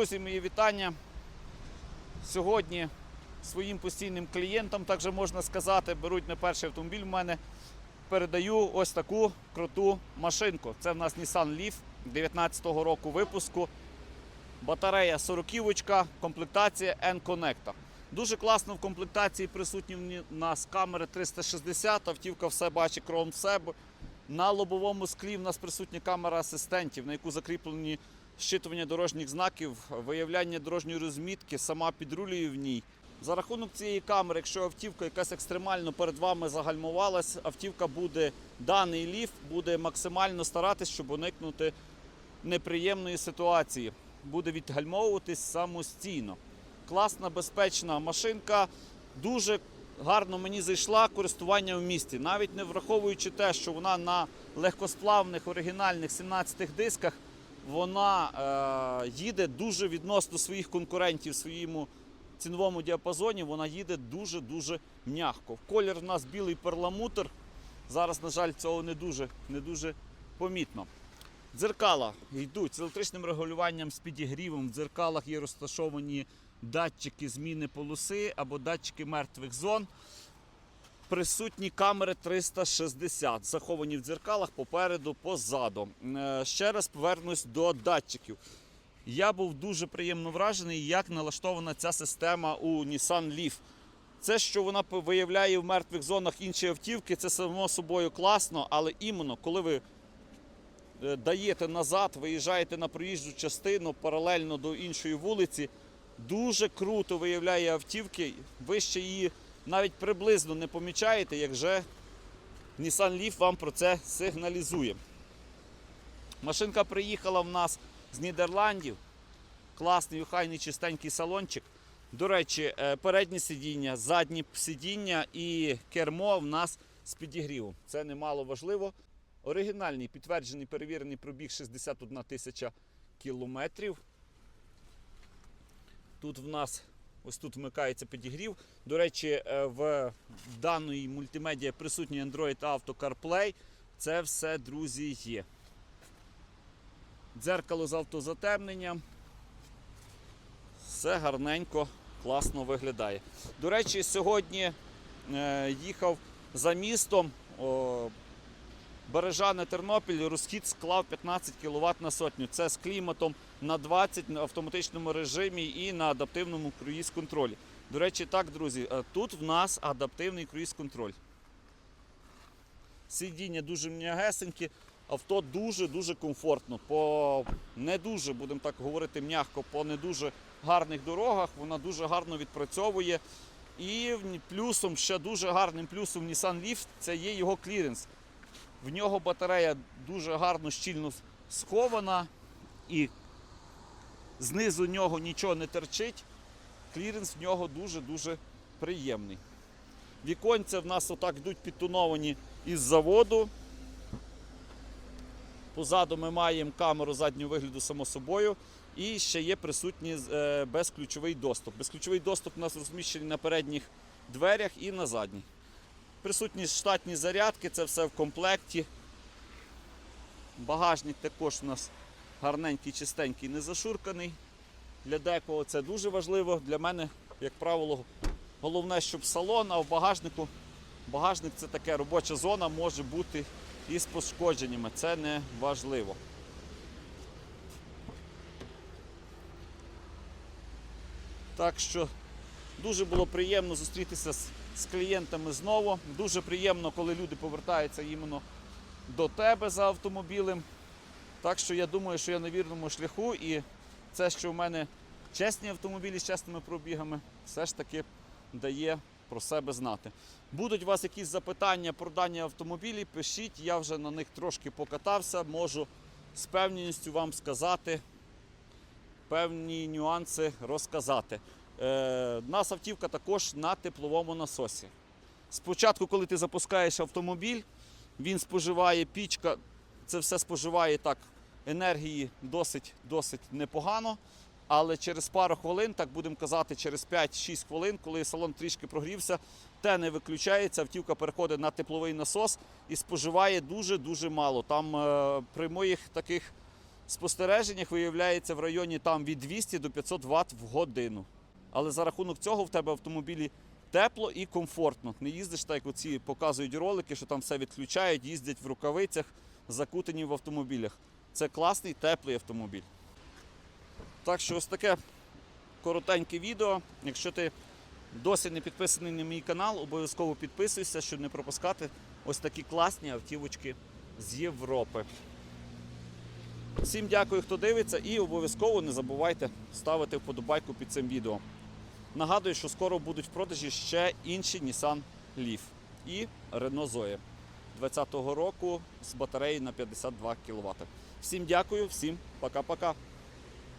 Друзі, мої вітання. Сьогодні своїм постійним клієнтам, так же можна сказати, беруть не перший автомобіль в мене. Передаю ось таку круту машинку. Це в нас Nissan Leaf 19-го року випуску. Батарея 40 комплектація N-Connector. Дуже класно в комплектації присутні в нас камери 360, автівка все бачить кром себе. На лобовому склі в нас присутня камера асистентів, на яку закріплені щитування дорожніх знаків, виявляння дорожньої розмітки, сама підрулює в ній. За рахунок цієї камери, якщо автівка якась екстремально перед вами загальмувалась, автівка буде, даний ліфт буде максимально старатись, щоб уникнути неприємної ситуації. Буде відгальмовуватись самостійно. Класна, безпечна машинка, дуже гарно мені зайшла користування в місті, навіть не враховуючи те, що вона на легкосплавних оригінальних 17 дисках, вона е, їде дуже відносно своїх конкурентів в своєму ціновому діапазоні, вона їде дуже-дуже м'яко. Колір в нас білий перламутр. Зараз, на жаль, цього не дуже, не дуже помітно. Дзеркала йдуть з електричним регулюванням з підігрівом. В дзеркалах є розташовані датчики зміни полоси або датчики мертвих зон. Присутні камери 360, заховані в дзеркалах попереду, позаду. Е, Ще раз повернусь до датчиків. Я був дуже приємно вражений, як налаштована ця система у Nissan Leaf. Це, що вона виявляє в мертвих зонах інші автівки, це само собою класно, але іменно коли ви е, даєте назад, виїжджаєте на проїжджу частину паралельно до іншої вулиці, дуже круто виявляє автівки. Ви ще її навіть приблизно не помічаєте, як же Nissan Leaf вам про це сигналізує. Машинка приїхала в нас з Нідерландів. Класний, охайний, чистенький салончик. До речі, е, переднє сидіння, заднє сидіння і кермо в нас з підігрівом. Це немало важливо. Оригінальний, підтверджений, перевірений пробіг 61 тисяча кілометрів. Тут в нас ось тут вмикається підігрів. До речі, е, в даної мультимедіа присутній Android Auto CarPlay. Це все, друзі, є. Дзеркало з автозатемненням. Все гарненько, класно виглядає. До речі, сьогодні е, їхав за містом Бережане Тернопіль, розхід склав 15 кВт на сотню. Це з кліматом на 20 на автоматичному режимі і на адаптивному круїз-контролі. До речі, так, друзі, е, тут в нас адаптивний круїз-контроль. Сидіння дуже м'ягесенькі, авто дуже-дуже комфортно. По не дуже, будемо так говорити, м'яко, по не дуже гарних дорогах. Вона дуже гарно відпрацьовує. І плюсом, ще дуже гарним плюсом Nissan Leaf це є його кліренс. В нього батарея дуже гарно щільно схована і знизу нього нічого не терчить. Кліренс в нього дуже-дуже приємний. Віконця в нас отак йдуть підтоновані із заводу. Позаду ми маємо камеру заднього вигляду, само собою. І ще є присутній е, безключовий доступ. Безключовий доступ у нас розміщений на передніх дверях і на задніх. Присутні штатні зарядки, це все в комплекті. Багажник також у нас гарненький, чистенький, не зашурканий. Для декого це дуже важливо. Для мене, як правило, головне, щоб салон, а в багажнику багажник це таке робоча зона, може бути із пошкодженнями. Це не важливо. Так що дуже було приємно зустрітися з, з клієнтами знову. Дуже приємно, коли люди повертаються іменно до тебе за автомобілем. Так що я думаю, що я на вірному шляху і це, що в мене чесні автомобілі з чесними пробігами, все ж таки дає про себе знати. Будуть у вас якісь запитання про дані автомобілі, пишіть, я вже на них трошки покатався, можу з певністю вам сказати, певні нюанси розказати. Е, у нас автівка також на тепловому насосі. Спочатку, коли ти запускаєш автомобіль, він споживає пічка, це все споживає так енергії досить, досить непогано. Але через пару хвилин, так будемо казати, через 5-6 хвилин, коли салон трішки прогрівся, те не виключається, автівка переходить на тепловий насос і споживає дуже-дуже мало. Там е, при моїх таких спостереженнях виявляється в районі там від 200 до 500 Вт в годину. Але за рахунок цього в тебе в автомобілі тепло і комфортно. Не їздиш так, як оці показують ролики, що там все відключають, їздять в рукавицях, закутані в автомобілях. Це класний теплий автомобіль. Так що ось таке коротеньке відео. Якщо ти досі не підписаний на мій канал, обов'язково підписуйся, щоб не пропускати ось такі класні автівочки з Європи. Всім дякую, хто дивиться, і обов'язково не забувайте ставити вподобайку під цим відео. Нагадую, що скоро будуть в продажі ще інші Nissan Leaf і Renault Zoe 2020 року з батареї на 52 кВт. Всім дякую, всім пока-пока.